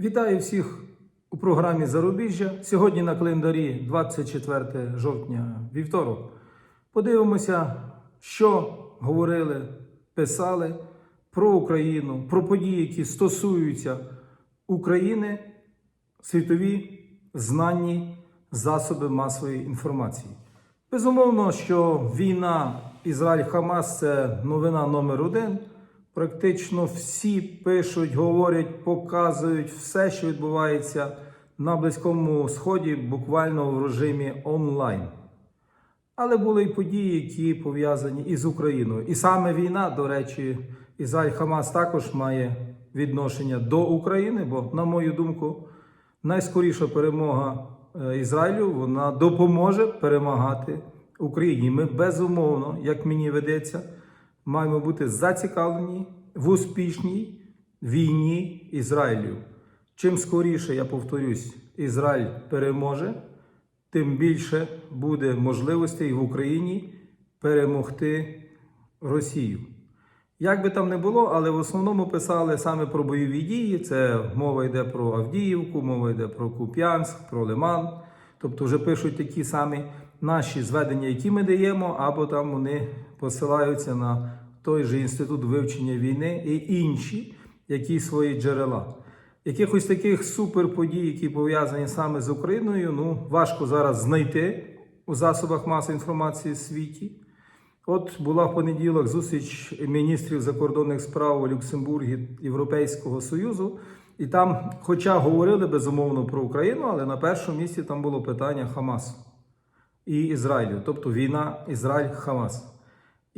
Вітаю всіх у програмі Зарубіжжя. Сьогодні на календарі 24 жовтня вівторок. Подивимося, що говорили, писали про Україну, про події, які стосуються України, світові знанні засоби масової інформації. Безумовно, що війна Ізраїль-Хамас це новина номер один. Практично всі пишуть, говорять, показують все, що відбувається на Близькому Сході, буквально в режимі онлайн. Але були й події, які пов'язані із Україною. І саме війна, до речі, Ізраїль Хамас також має відношення до України, бо, на мою думку, найскоріша перемога е, Ізраїлю вона допоможе перемагати Україні. Ми безумовно, як мені ведеться, маємо бути зацікавлені в успішній війні Ізраїлю. Чим скоріше, я повторюсь, Ізраїль переможе, тим більше буде можливостей в Україні перемогти Росію. Як би там не було, але в основному писали саме про бойові дії. Це мова йде про Авдіївку, мова йде про Куп'янськ, про Лиман. Тобто вже пишуть такі самі наші зведення, які ми даємо, або там вони посилаються на той же інститут вивчення війни і інші, які свої джерела. Якихось таких суперподій, які пов'язані саме з Україною, ну важко зараз знайти у засобах масової інформації в світі. От була в понеділок зустріч міністрів закордонних справ у Люксембургі Європейського Союзу, і там, хоча говорили безумовно про Україну, але на першому місці там було питання Хамасу і Ізраїлю, тобто війна Ізраїль-Хамас.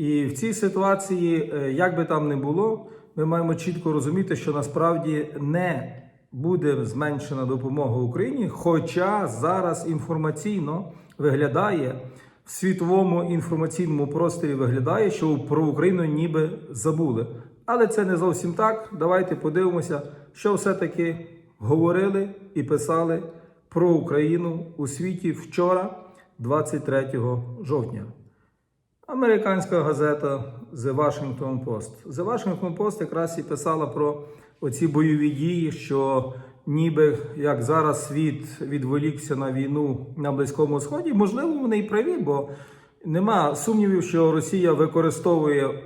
І в цій ситуації, е, як би там не було, ми маємо чітко розуміти, що насправді не буде зменшена допомога Україні, хоча зараз інформаційно виглядає в світовому інформаційному просторі виглядає, що про Україну ніби забули. Але це не зовсім так. Давайте подивимося, що все-таки говорили і писали про Україну у світі вчора, 23 жовтня. Американська газета The Washington Post. The Washington Post якраз і писала про оці бойові дії, що ніби як зараз світ відволікся на війну на Близькому Сході. Можливо, вони і праві, бо нема сумнівів, що Росія використовує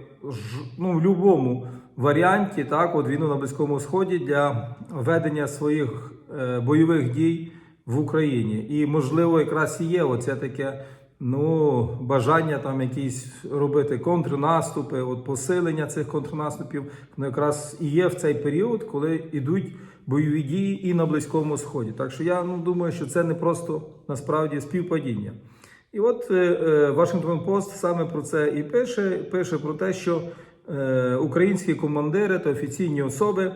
ну, в будь-якому варіанті так, от війну на Близькому Сході для ведення своїх е, бойових дій в Україні. І можливо, якраз і є оце таке ну, бажання там якісь робити контрнаступи, от посилення цих контрнаступів, ну якраз і є в цей період, коли йдуть бойові дії і на Близькому Сході. Так що я ну, думаю, що це не просто насправді співпадіння. І от е, е, Washington Post саме про це і пише. Пише про те, що е, українські командири та офіційні особи,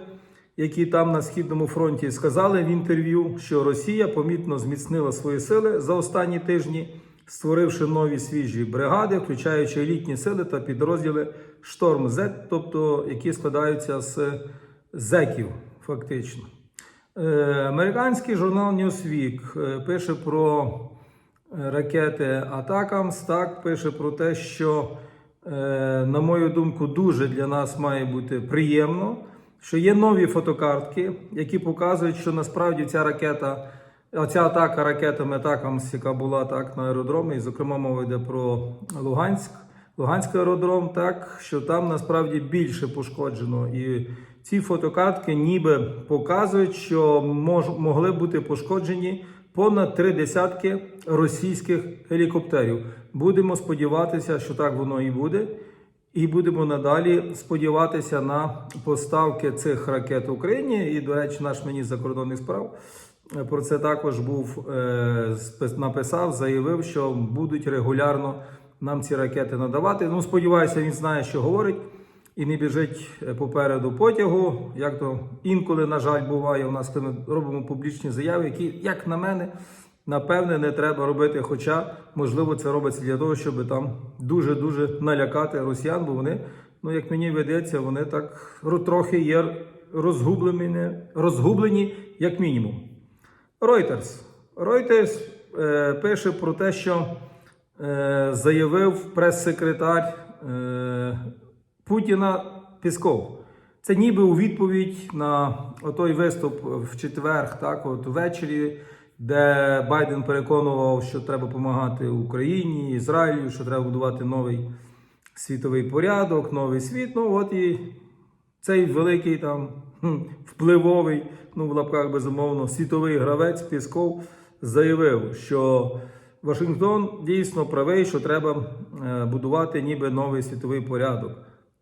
які там на східному фронті сказали в інтерв'ю, що Росія помітно зміцнила свої сили за останні тижні, створивши нові свіжі бригади, включаючи елітні сили та підрозділи Шторм Z, тобто які складаються з зеків, фактично. Е, Американський журнал Newsweek е, пише про е, ракети Атакамс, так пише про те, що, на мою думку, дуже для нас має бути приємно, що є нові фотокартки, які показують, що насправді ця ракета, оця атака ракетами Атакамс, яка була так на аеродромі, і зокрема мова йде про Луганськ. Луганський аеродром, так що там насправді більше пошкоджено. І ці фотокартки ніби показують, що мож, могли бути пошкоджені понад три десятки російських гелікоптерів. Будемо сподіватися, що так воно і буде. І будемо надалі сподіватися на поставки цих ракет Україні. І, до речі, наш міністр закордонних справ про це також був е, написав, заявив, що будуть регулярно нам ці ракети надавати. Ну, сподіваюся, він знає, що говорить, і не біжить е, попереду потягу. Як то інколи, на жаль, буває у нас, ми робимо публічні заяви, які, як на мене, напевне, не треба робити. Хоча, можливо, це робиться для того, щоб там дуже-дуже налякати росіян, бо вони, ну як мені ведеться, вони так трохи є розгублені, розгублені як мінімум. Reuters. Reuters е, пише про те, що е, заявив прес-секретар е, Путіна Пісков, Це ніби у відповідь на той виступ в четвер, так, от ввечері, де Байден переконував, що треба допомагати Україні, Ізраїлю, що треба будувати новий світовий порядок, новий світ. Ну от і цей великий там впливовий, ну в лапках безумовно, світовий гравець Пісков заявив, що Вашингтон дійсно правий, що треба е, будувати ніби новий світовий порядок.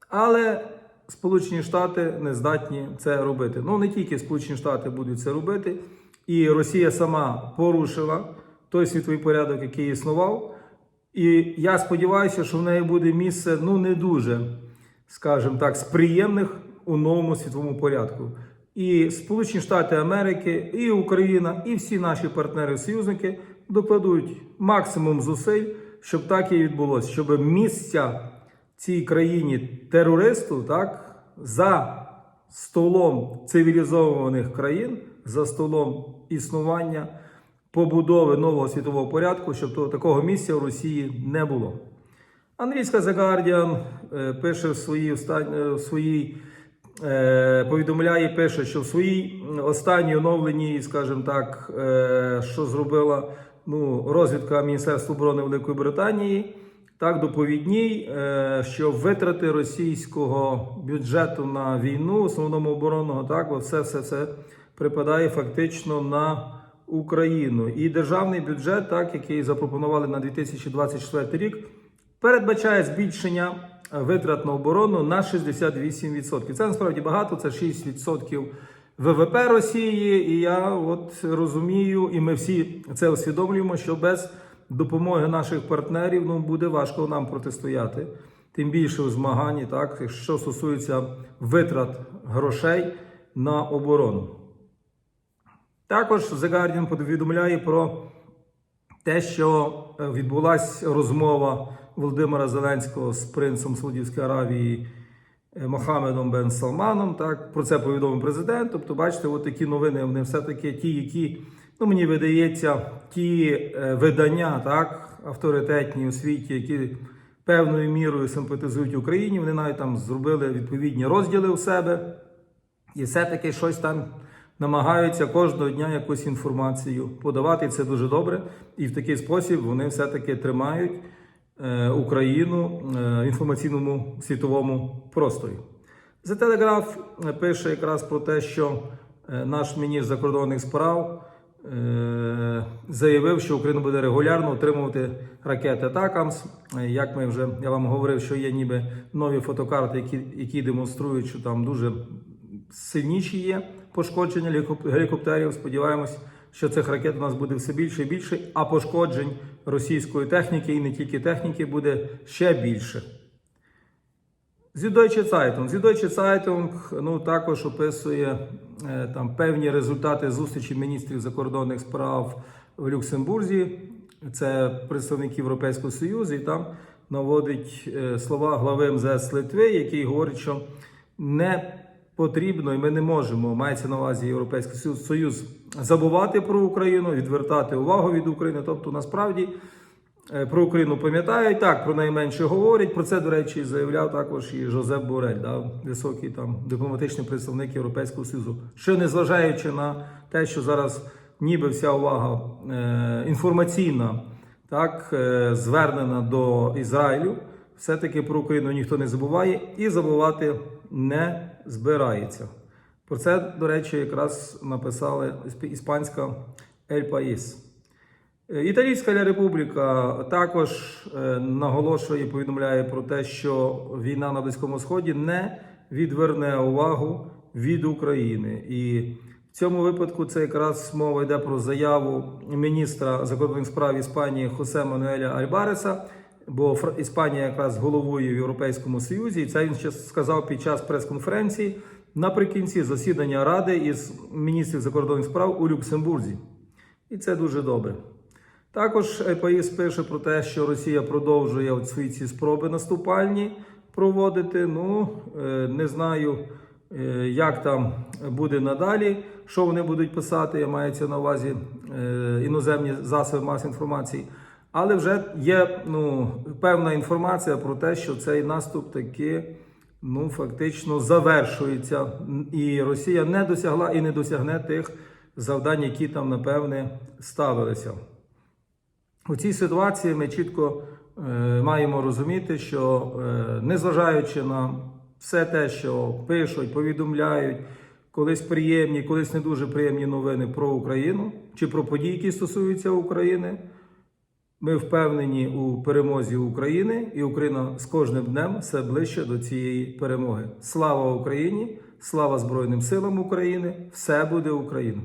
Але Сполучені Штати не здатні це робити. Ну не тільки Сполучені Штати будуть це робити, і Росія сама порушила той світовий порядок, який існував. І я сподіваюся, що в неї буде місце ну не дуже, скажімо так, з приємних у новому світовому порядку. І Сполучені Штати Америки, і Україна, і всі наші партнери-союзники докладуть максимум зусиль, щоб так і відбулося, щоб місця цій країні терористу, так, за столом цивілізованих країн, за столом існування побудови нового світового порядку, щоб такого місця в Росії не було. Англійська The Guardian е, пише в своїй е, в своїй повідомляє, пише, що в своїй останній оновленій, скажімо так, е, що зробила ну, розвідка Міністерства оборони Великої Британії, так доповідній, е, що витрати російського бюджету на війну, основному оборонного, так, все, все, все припадає фактично на Україну. І державний бюджет, так, який запропонували на 2024 рік, передбачає збільшення е, витрат на оборону на 68%. Це насправді багато, це 6% ВВП Росії. І я от розумію, і ми всі це усвідомлюємо, що без допомоги наших партнерів ну, буде важко нам протистояти. Тим більше у змаганні, так, що стосується витрат грошей на оборону. Також The Guardian повідомляє про те, що відбулася розмова Володимира Зеленського з принцем Саудівської Аравії е, Мохамедом Бен Салманом. Так, про це повідомив президент. Тобто, бачите, от такі новини вони все-таки ті, які, ну мені видається, ті е, видання, так, авторитетні у світі, які певною мірою симпатизують Україні. Вони навіть там зробили відповідні розділи у себе. І все-таки щось там намагаються кожного дня якусь інформацію подавати. Це дуже добре. І в такий спосіб вони все-таки тримають е, Україну е, в інформаційному світовому просторі. The Telegraph е, пише якраз про те, що е, наш міністр закордонних справ е, заявив, що Україна буде регулярно отримувати ракети Атакамс. Е, Як ми вже я вам говорив, що є ніби нові фотокарти, які, які демонструють, що там дуже сильніші є пошкодження гелікоптерів. Сподіваємось, що цих ракет у нас буде все більше і більше, а пошкоджень російської техніки і не тільки техніки буде ще більше. Süddeutsche Zeitung. Süddeutsche Zeitung ну, також описує е, там певні результати зустрічі міністрів закордонних справ в Люксембурзі. Це представник Європейського Союзу, і там наводить е, слова глави МЗС Литви, який говорить, що не потрібно і ми не можемо, мається на увазі Європейський Союз, забувати про Україну, відвертати увагу від України. Тобто, насправді. Е, Про Україну пам'ятають, так, про найменше говорять. Про це, до речі, заявляв також і Жозеп Борель, да, високий там дипломатичний представник Європейського Союзу. Що незважаючи на те, що зараз ніби вся увага е, інформаційна, так, е, звернена до Ізраїлю, все-таки про Україну ніхто не забуває і забувати не збирається. Про це, до речі, якраз написали іспанська Ель Паїс. Італійська Ля Републіка також е, наголошує і повідомляє про те, що війна на Близькому Сході не відверне увагу від України. І в цьому випадку це якраз мова йде про заяву міністра закордонних справ Іспанії Хосе Мануеля Альбареса. Бо Іспанія якраз головує в Європейському Союзі, і це він ще сказав під час прес-конференції наприкінці засідання Ради із міністрів закордонних справ у Люксембурзі. І це дуже добре. Також ЕПАІС пише про те, що Росія продовжує от свої ці спроби наступальні проводити. Ну е, не знаю, е, як там буде надалі, що вони будуть писати. Мається на увазі е, іноземні засоби масової інформації. Але вже є ну, певна інформація про те, що цей наступ таки ну, фактично завершується. І Росія не досягла і не досягне тих завдань, які там, напевне, ставилися. У цій ситуації ми чітко е, маємо розуміти, що е, незважаючи на все те, що пишуть, повідомляють, колись приємні, колись не дуже приємні новини про Україну чи про події, які стосуються України, ми впевнені у перемозі України, і Україна з кожним днем все ближче до цієї перемоги. Слава Україні! Слава Збройним силам України! Все буде Україна!